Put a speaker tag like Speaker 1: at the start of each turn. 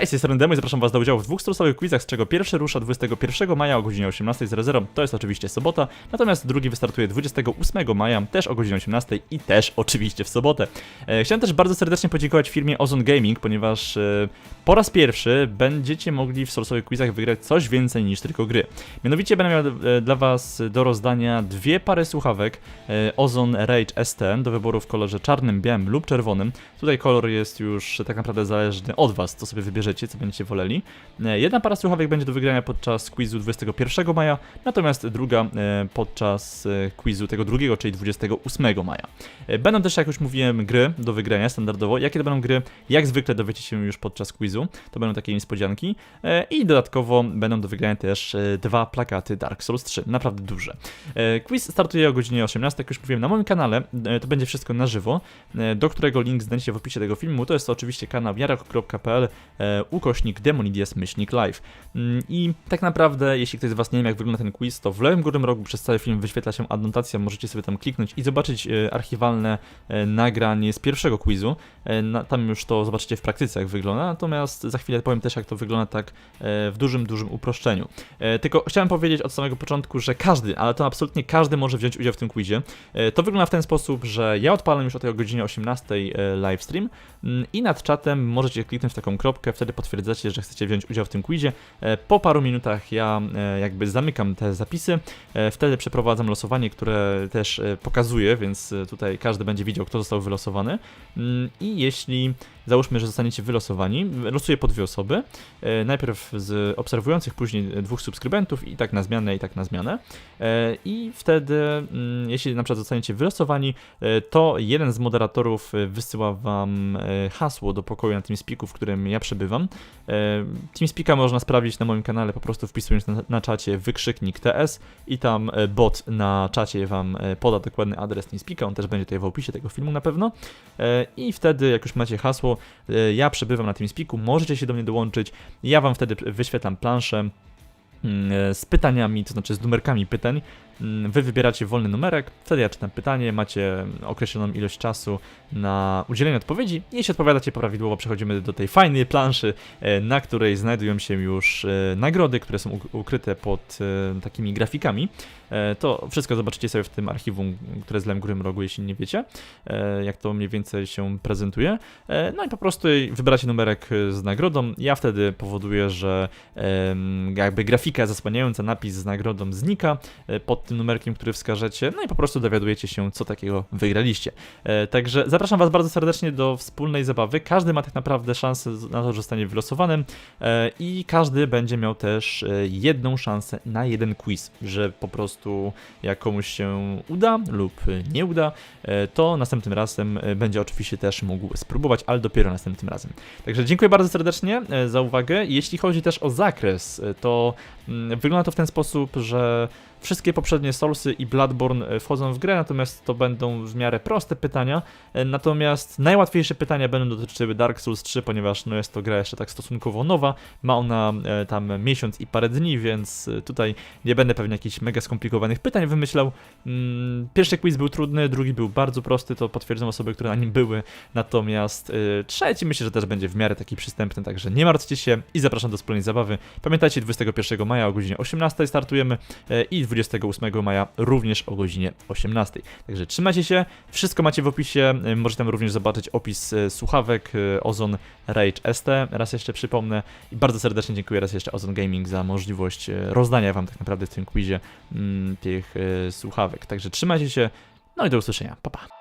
Speaker 1: Cześć, jestem Demo i zapraszam Was do udziału w dwóch storosowych quizach, z czego pierwszy rusza 21 maja o godzinie 18.00, to jest oczywiście sobota, natomiast drugi wystartuje 28 maja, też o godzinie 18.00 i też oczywiście w sobotę. E, chciałem też bardzo serdecznie podziękować firmie Ozone Gaming, ponieważ e, po raz pierwszy będziecie mogli w storosowych quizach wygrać coś więcej niż tylko gry. Mianowicie będę miał e, dla Was do rozdania dwie pary słuchawek e, Ozone Rage ST do wyboru w kolorze czarnym, białym lub czerwonym. Tutaj kolor jest już tak naprawdę zależny od Was, co sobie wybierzecie, co będziecie woleli. E, Jedna para słuchawek będzie do wygrania podczas quizu 21 maja, natomiast druga e, podczas e, quizu tego drugiego, czyli 28 maja. Będą też, jak już mówiłem, gry do wygrania standardowo. Jakie to będą gry? Jak zwykle dowiecie się już podczas quizu. To będą takie niespodzianki. I dodatkowo będą do wygrania też dwa plakaty Dark Souls 3. Naprawdę duże. Quiz startuje o godzinie 18, jak już mówiłem, na moim kanale. To będzie wszystko na żywo, do którego link znajdziecie w opisie tego filmu. To jest to oczywiście kanał jarok.pl ukośnik demonidias myślnik live. Mm, I tak naprawdę, jeśli ktoś z Was nie wie, jak wygląda ten quiz, to w lewym górnym rogu przez cały film wyświetla się adnotacja, możecie sobie tam kliknąć i zobaczyć e, archiwalne e, nagranie z pierwszego quizu. E, Tam już to zobaczycie w praktyce, jak wygląda, natomiast za chwilę powiem też, jak to wygląda tak w dużym, dużym uproszczeniu. Tylko chciałem powiedzieć od samego początku, że każdy, ale to absolutnie każdy może wziąć udział w tym quizie. To wygląda w ten sposób, że ja odpalam już o tej godzinie 18 e, livestream mm, i nad czatem możecie kliknąć w taką kropkę, wtedy potwierdzacie, że chcecie wziąć udział w tym quizie. E, Po paru minutach ja e, jakby zamykam te zapisy, e, wtedy przeprowadzam losowanie, które też pokazuję, więc tutaj każdy będzie widział, kto został wylosowany. Mm, I jeśli załóżmy, że zostaniecie wylosowani, losuję po dwie osoby, najpierw z obserwujących, później dwóch subskrybentów i tak na zmianę, i tak na zmianę. I wtedy, mm, jeśli na przykład zostaniecie wylosowani, to jeden z moderatorów wysyła wam hasło do pokoju na TeamSpeaku, w którym ja przebywam. E, TeamSpeaka można sprawdzić na moim kanale, po prostu wpisując na, na czacie wykrzyknik TS i tam e, bot na czacie wam e, poda dokładny adres TeamSpeaka, on też będzie tutaj w opisie tego filmu na pewno. I wtedy, jak już macie hasło, ja przebywam na TeamSpeaku, możecie się do mnie dołączyć, ja wam wtedy wyświetlam planszę mm, z pytaniami, to znaczy z numerkami pytań. Mm, Wy wybieracie wolny numerek, wtedy ja czytam pytanie, macie określoną ilość czasu na udzielenie odpowiedzi. Jeśli odpowiadacie prawidłowo, przechodzimy do tej fajnej planszy, e, na której znajdują się już e, nagrody, które są uk- ukryte pod e, takimi grafikami. To wszystko zobaczycie sobie w tym archiwum, które jest w górnym rogu, jeśli nie wiecie, jak to mniej więcej się prezentuje. No i po prostu wybracie numerek z nagrodą. Ja wtedy powoduję, że jakby grafika zasłaniająca napis z nagrodą znika e, tym numerkiem, który wskażecie, no i po prostu dowiadujecie się, co takiego wygraliście. E, Także zapraszam Was bardzo serdecznie do wspólnej zabawy. Każdy ma tak naprawdę szansę na to, że zostanie wylosowanym e, i każdy będzie miał też e, jedną szansę na jeden quiz, że po prostu jak komuś się uda lub nie uda, to następnym razem będzie oczywiście też mógł spróbować, ale dopiero następnym razem. Także dziękuję bardzo serdecznie za uwagę. Jeśli chodzi też o zakres, to mm, wygląda to w ten sposób, że wszystkie poprzednie Soulsy i Bloodborne e, wchodzą w grę, natomiast to będą w miarę proste pytania. E, Natomiast najłatwiejsze pytania będą dotyczyły Dark Souls 3, ponieważ no jest to gra jeszcze tak stosunkowo nowa. Ma ona e, tam miesiąc i parę dni, więc tutaj nie będę pewnie jakichś mega skomplikowanych pytań wymyślał. Mm, Pierwszy quiz był trudny, drugi był bardzo prosty, to potwierdzą osoby, które na nim były. Natomiast trzeci myślę, że też będzie w miarę taki przystępny, także nie martwcie się i zapraszam do wspólnej zabawy. Pamiętajcie, 21 maja o godzinie 18 startujemy i 28 maja również o godzinie 18. Także trzymajcie się, wszystko macie w opisie, y, możecie tam również zobaczyć opis y, słuchawek y, Ozon Rage ST, raz jeszcze przypomnę i bardzo serdecznie dziękuję raz jeszcze Ozon Gaming za możliwość rozdania wam tak naprawdę w tym quizie mm, tych słuchawek. Także trzymajcie się, no i do usłyszenia, pa pa.